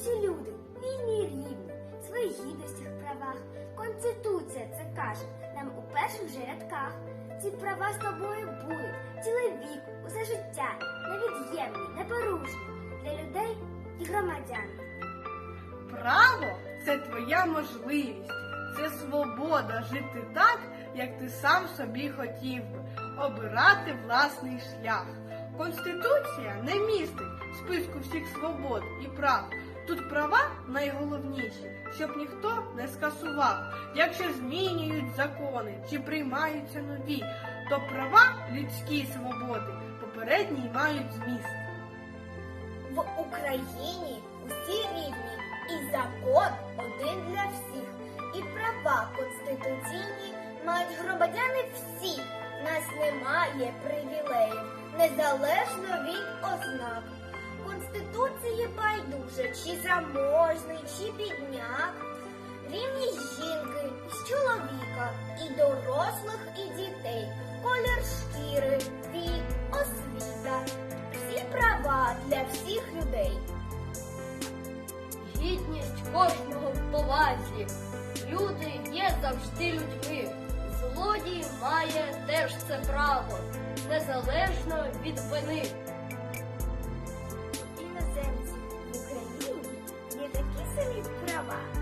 Усі люди вільні і рівні, в своїх гідностях, правах. Конституція це каже нам у перших же рядках. Ці права з тобою будуть цілий вік, усе життя, невід'ємні, непорушні для людей і громадян. Право це твоя можливість, це свобода жити так, як ти сам собі хотів би, обирати власний шлях. Конституція не містить списку всіх свобод і прав. Тут права найголовніші, щоб ніхто не скасував. Якщо змінюють закони чи приймаються нові, то права людські свободи попередні мають зміст. В Україні усі рівні, і закон один для всіх, і права конституційні мають громадяни всі. Нас немає привілеїв, незалежно від ознак. Байдуже, чи заможний, чи бідняк, рівність жінки з чоловіка, і дорослих, і дітей, колір шкіри, вік, освіта, всі права для всіх людей. Гідність кожного в повазі. Люди є завжди людьми. Злодій має теж це право, незалежно від вини. apa